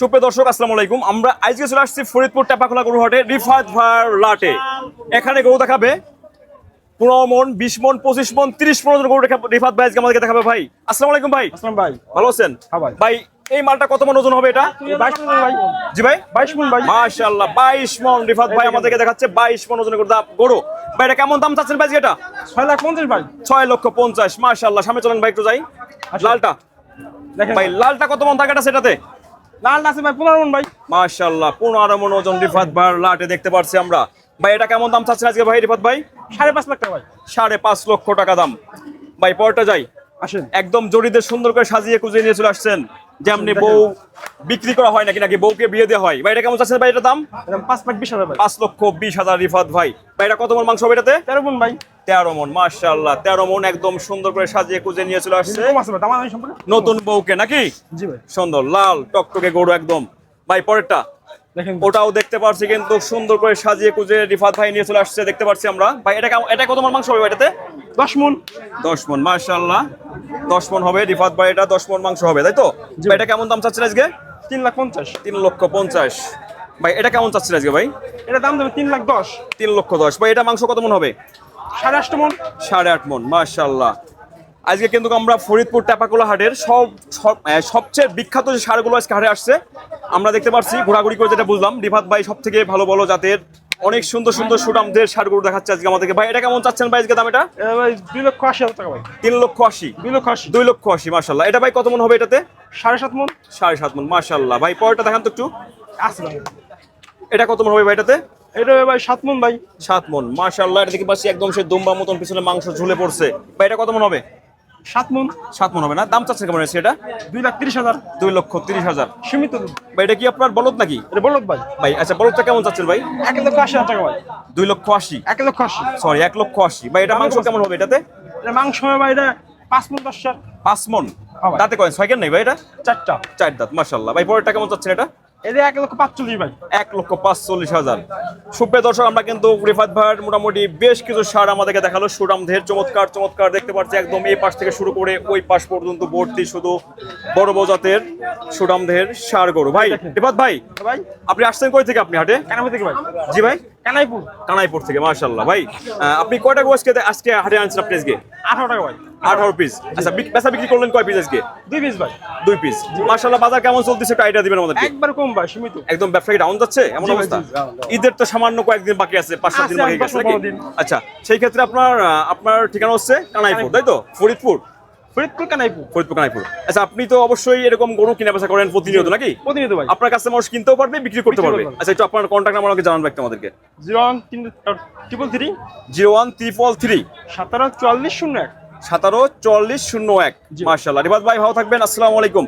সুপ্রিয় দর্শক আসসালামু আলাইকুম। আমরা আজকে চলে আসছি ফরিদপুর টেপাখোলা গরু হাটে রিফাত ভার লাটে। এখানে গরু দেখাবে। পনেরো মন বিশ মন পঁচিশ মন তিরিশ মন গরু রিফাত ভাই আজকে আমাদেরকে দেখাবে ভাই। আসসালামু আলাইকুম ভাই। আসলাম ভাই। ভালো আছেন? হ্যাঁ ভাই। এই মালটা কত মন ওজন হবে এটা? জি ভাই। বাইশ মিনিট ভাই। মাশাআল্লাহ বাইশ মন। রিফাত ভাই আমাদেরকে দেখাচ্ছে বাইশ মন ওজনের গরু গরু। ভাই এটা কেমন দাম চাচ্ছেন ভাই এটা? ছয় লাখ পঞ্চাশ ভাই। ছয় লক্ষ পঞ্চাশ। মাশাআল্লাহ সামনে চলেন ভাই একটু যাই। লালটা। দেখেন। ভাই লালটা কত মন টাকাটা সেটাতে লাল আছে ভাই পনেরো মন ভাই। মাশাআল্লাহ পনেরো মন ওজন রিফাত ভাই লাটে দেখতে পাচ্ছি আমরা। ভাই এটা কেমন দাম চাচ্ছেন আজকে ভাই রিফাত ভাই? সাড়ে পাঁচ লাখ টাকা ভাই। সাড়ে পাঁচ লক্ষ টাকা দাম। ভাই পরটা যাই। আসেন। একদম জড়িদের সুন্দর করে সাজিয়ে কুজিয়ে নিয়ে চলে আসছেন। যেমনি বউ বিক্রি করা হয় নাকি নাকি বউকে বিয়ে দেওয়া হয়। ভাই এটা কেমন চাচ্ছেন ভাই এটা দাম? পাঁচ লাখ বিশ হাজার পাঁচ লক্ষ বিশ হাজার রিফাত ভাই। ভাই এটা কত মন মাংস হবে এটাতে? তেরো মন ভাই। তেরো মন মাশাআল্লাহ তেরো মন একদম সুন্দর করে সাজিয়ে কুজিয়ে নিয়ে চলে আসছে। নতুন বউকে নাকি? সুন্দর লাল টকটকে গরু একদম। ভাই পরেরটা? দেখেন। ওটাও দেখতে পাচ্ছি কিন্তু সুন্দর করে সাজিয়ে কুজিয়ে রিফাত ভাই নিয়ে চলে আসছে দেখতে পাচ্ছি আমরা। ভাই এটা এটা কত মন মাংস হবে এটাতে? দশ মন। দশ মন মাশাআল্লাহ। দশ মন হবে রিফাত ভাই এটা দশ মন মাংস হবে তাই তো? এটা কেমন দাম চাচ্ছেন আজকে? তিন লাখ পঞ্চাশ। তিন লক্ষ পঞ্চাশ। ভাই এটা কেমন চাচ্ছেন আজকে ভাই? এটা দাম দেবে তিন লাখ দশ। তিন লক্ষ দশ। ভাই এটা মাংস কত মন হবে? সাড়ে আটটা মন? সাড়ে আট মন মাশাআল্লাহ। আজকে কিন্তু আমরা ফরিদপুর টাপাকোলা হাটের সব সব- সবচেয়ে বিখ্যাত যে সারগুলো আজকে হাটে আসছে আমরা দেখতে পাচ্ছি ঘোরাঘুরি করে যেটা বুঝলাম রিফাত ভাই সব থেকে ভালো ভালো জাতের অনেক সুন্দর সুন্দর সুটামদের সারগুলো দেখাচ্ছে আজকে আমাদেরকে। ভাই এটা কেমন চাচ্ছেন ভাই আজকে দাম এটা? দুই লক্ষ আশি হাজার টাকা ভাই। তিন লক্ষ আশি। দুই লক্ষ আশি। দুই লক্ষ আশি মাশাল্লাহ এটা ভাই কত মন হবে এটাতে? সাড়ে সাত মন। সাড়ে সাত মন মাশাল্লাহ ভাই পরেরটা দেখান তো একটু। ভাই। এটা কত মন হবে ভাই এটাতে? এটা ভাই সাত মন ভাই। সাত মন। মাশাল্লাহ এটা দেখতে পাচ্ছি একদম সে দুম্বা মতন পিছনে মাংস ঝুলে পড়ছে। ভাই এটা কত মন হবে? সাত মন। সাত মন হবে না? দাম চাচ্ছে কেমন আছে এটা? দুই লাখ তিরিশ হাজার। দুই লক্ষ তিরিশ হাজার। সীমিত ভাই এটা কি আপনার বলদ নাকি? এটা বলদ ভাই। ভাই আচ্ছা বলদটা কেমন চাচ্ছেন ভাই? এক লক্ষ আশি হাজার টাকা ভাই। দুই লক্ষ আশি। এক লক্ষ আশি। সরি এক লক্ষ আশি। ভাই এটা মাংস কেমন হবে এটাতে? এটা মাংস হবে ভাই এটা পাঁচ মন দশ পাঁচ মন। হ্যাঁ। দাঁতে কয়েন ছয় কেন নেই ভাই এটা? চারটা। চার দাঁত মাশাল্লাহ ভাই পরেরটা কেমন চাচ্ছেন এটা? এটা এক লক্ষ পাঁচচল্লিশ ভাই। এক লক্ষ পাঁচচল্লিশ হাজার। সুপ্রিয় দর্শক আমরা কিন্তু রিফাত ভাইয়ের মোটামুটি বেশ কিছু সার আমাদেরকে দেখাল। সুরামধের চমৎকার চমৎকার দেখতে পাচ্ছি একদম এই পাশ থেকে শুরু করে ওই পাশ পর্যন্ত ভর্তি শুধু বড় বড় জাতের সুরামধের সার গরু। ভাই রিফাত ভাই ভাই। আপনি আসছেন কই থেকে আপনি হাটে? কানাপুর থেকে ভাই। জি ভাই। কানাইপুর। কানাইপুর থেকে মার্শাল্লাহ ভাই আপনি কয়টা গো আজকে আজকে হাটে আনছেন আপনি আজকে? আঠারো টাকা ভাই। আঠারো পিস আচ্ছা বেচা বিক্রি করলেন কয় পিস আজকে? দুই পিস ভাই। দুই পিস মার্শাল্লাহ বাজার কেমন চলতেছে একটু আইডিয়া দিবেন আমাদেরকে। একবার কম ভাই সীমিত। একদম ব্যবসা কি ডাউন যাচ্ছে? এমন অবস্থা। ঈদের তো সামান্য কয়েকদিন বাকি আছে পাঁচ সাত দিন বাকি দিন। আচ্ছা সেই ক্ষেত্রে আপনার আপনার ঠিকানা হচ্ছে কানাইপুর তাই তো? ফরিদপুর? ফরিদপুর কানাইপুর। ফরিদপুর কানাইপুর। আচ্ছা আপনি তো অবশ্যই এরকম গরু কিনা বেচা করেন প্রতিনিয়ত নাকি? প্রতিনিয়ত ভাই। আপনার কাছে মানুষ কিনতেও পারবে বিক্রি করতে পারবে। আচ্ছা একটু আপনার কন্ট্যাক্ট নাম্বার আমাকে জানান একটু আমাদেরকে। Zero one triple three zero one triple three সতেরো চুয়াল্লিশ শূন্য এক। সতেরো চল্লিশ শূন্য এক। মার্শাল্লাহ রিবাদ ভাই ভালো থাকবেন। আসসালামু আলাইকুম।